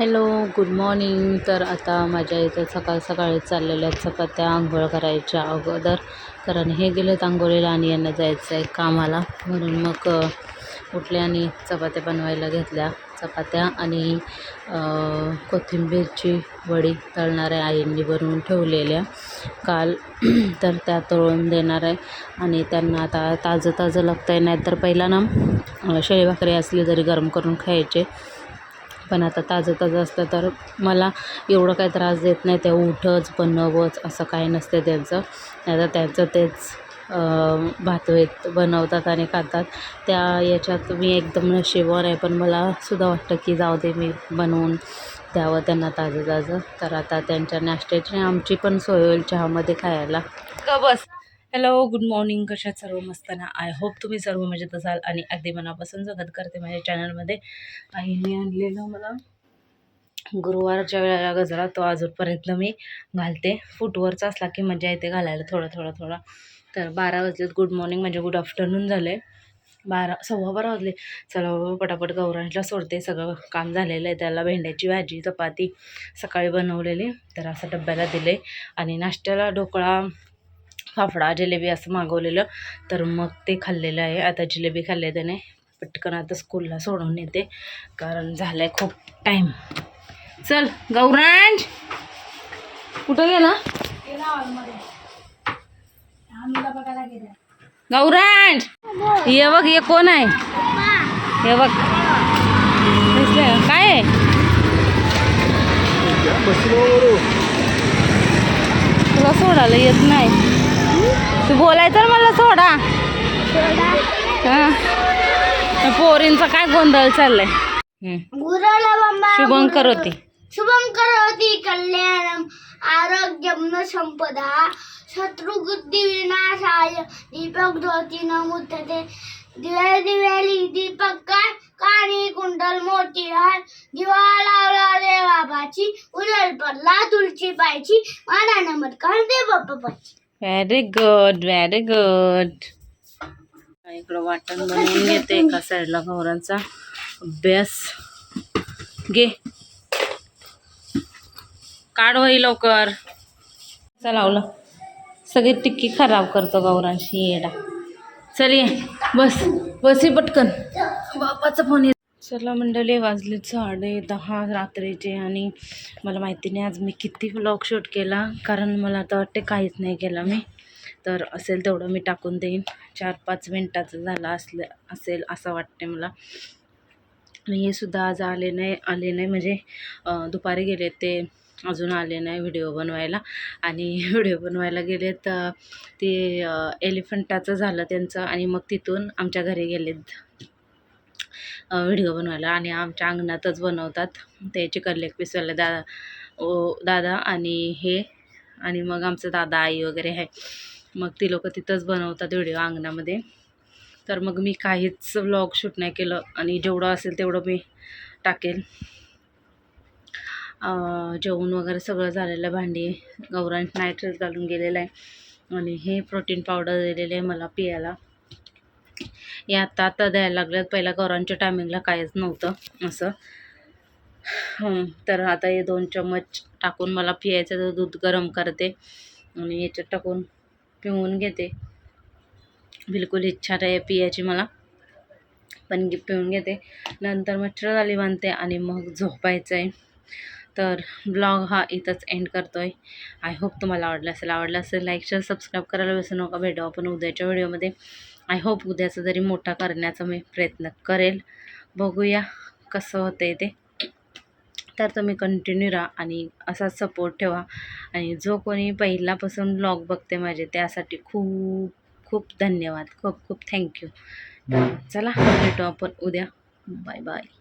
Hello good morning. तर आता माझ्या इथं सकाळ सकाळी चाललेल्या चपात्या आंघोळ करायच्या अगोदर. कारण हे गेलेत आंघोळीला आणि यांना जायचं आहे कामाला. म्हणून मग अ, उठले आणि चपात्या बनवायला घेतल्या. चपात्या आणि कोथिंबीरची वडी तळणाऱ्या आईंनी बनवून ठेवलेल्या. काल तर त्या तळून देणार आहे. आणि त्यांना आता ताजं ताजं लागतं आहे नाहीतर पहिला ना शेळी भाकरी असली तरी गरम करून खायचे. पण आता ताजं ताजं असतं तर मला एवढं काही त्रास देत नाही. ते उठच बनवच असं काही नसते त्यांचं. नाही तर त्यांचं तेच भात भातवेत बनवतात आणि खातात. त्या याच्यात मी एकदम नशिबवान आहे. पण मला सुद्धा वाटतं की जाऊ दे मी बनवून द्यावं त्यांना ताजं ताजं तर आता त्यांच्या नाश्त्याची आमची पण सोय होईल चहामध्ये खायला. बस? हॅलो गुड मॉर्निंग कशात सर्व मस्त ना आय होप तुम्ही सर्व मजेत असाल आणि अगदी मनापासून स्वागत करते माझ्या चॅनलमध्ये आईने आणलेलं मला गुरुवारच्या वेळेला गजरा तो अजूनपर्यंत मी घालते. फुटवरचा असला की मजा येते घालायला थोडा थोडा थोडा. तर बारा वाजलेत. गुड मॉर्निंग म्हणजे गुड आफ्टरनून झाले बारा सव्वा बारा वाजले. चला पटापट गौरांशला सोडते. सगळं काम झालेलं आहे. त्याला भेंड्याची भाजी चपाती सकाळी बनवलेली. तर असं डब्याला दिले. आणि नाश्त्याला ढोकळा फाफडा जिलेबी असं मागवलेलं. तर मग ते खाल्लेलं आहे. आता जिलेबी खाल्ले त्याने. पटकन आता स्कूलला सोडून येते. कारण झालं आहे खूप टाईम चल गौरांज! कुठं गेला? गौरांज! ये बघ ये कोण आहे? हे बघ. काय आहे? तुला सोडायला येत नाही. तू बोलायचं ना मला सोडा. हां. पोरींचा काय गोंधळ चाललाय? हम्म. शुभं करोती शुभम करोति कल्याणम आरोग्यम न संपदा शत्रुबुद्धी विनाशाय दीपक ज्योती नमुदते दिवे दिवेली दीपक काय? काणी कुंडल मोठी हार. दिवा लावला देवाबाची उलल पडला तुळची पायची. माना नमस्कार दे बाप्पाची व्हेरी गुड व्हेरी गुड इकडं वाटण बनवून घेते एका साईडला गौरांचा अभ्यास. घे. काढ होई लवकर. चल लावलं सगळी टिक्की खराब करतो गौरांशी येडा. चल ये. बस. बस ही पटकन. बापाचा फोन येत चला मंडळी वाजले साडे दहा रात्रीचे आणि मला माहिती नाही आज मी किती ब्लॉग शूट केला कारण मला आता वाटते काहीच नाही केलं मी. तर असेल तेवढं मी टाकून देईन. चार पाच मिनटाचं झालं असलं असेल असं वाटते मला. आणि हे सुद्धा आज आले नाही आले नाही म्हणजे दुपारी गेले ते अजून आले नाही व्हिडिओ बनवायला. आणि व्हिडिओ बनवायला गेले तर ते एलिफंटाचं झालं त्यांचं आणि मग तिथून आमच्या घरी गेलेत. व्हिडिओ बनवायला आणि आमच्या अंगणातच बनवतात. ते चिकन लेग पिसवायला दादा ओ दादा आणि हे आणि मग आमचं दादा आई वगैरे आहे. मग ती लोक तिथंच बनवतात व्हिडिओ अंगणामध्ये. तर मग मी काहीच व्लॉग शूट नाही केलं आणि जेवढं असेल तेवढं मी टाकेल. जेवण वगैरे सगळं झालेलं आहे. भांडी गौरांश नाईट घालून गेलेलं आहे. आणि हे प्रोटीन पावडर दिलेले आहे मला पियाला. हे आता आता द्यायला लागल्यात पहिल्या गौरांच्या टायमिंगला काहीच नव्हतं असं. तर आता हे दोन चम्मच टाकून मला पियायचं दूध गरम करते. आणि याच्यात टाकून पिऊन घेते. बिलकुल इच्छा नाही आहे पियाची मला. पण पिऊन घेते. नंतर मच्छर झाली बांधते आणि मग झोपायचं आहे तर ब्लॉग हा इथंच एंड करतो आहे आय होप तुम्हाला आवडला असेल. आवडला असेल लाईक शेअर सबस्क्राईब करायला विसरू नका. भेटू आपण उद्याच्या व्हिडिओमध्ये आय होप उद्याचा जरी मोठा करण्याचा मी प्रयत्न करेल. बघूया कसं होतं आहे ते. तर तुम्ही कंटिन्यू राहा आणि असाच सपोर्ट ठेवा. आणि जो कोणी पहिल्यापासून ब्लॉग बघते माझे त्यासाठी खूप खूप धन्यवाद. खूप खूप थँक्यू चला भेटू आपण उद्या. Bye bye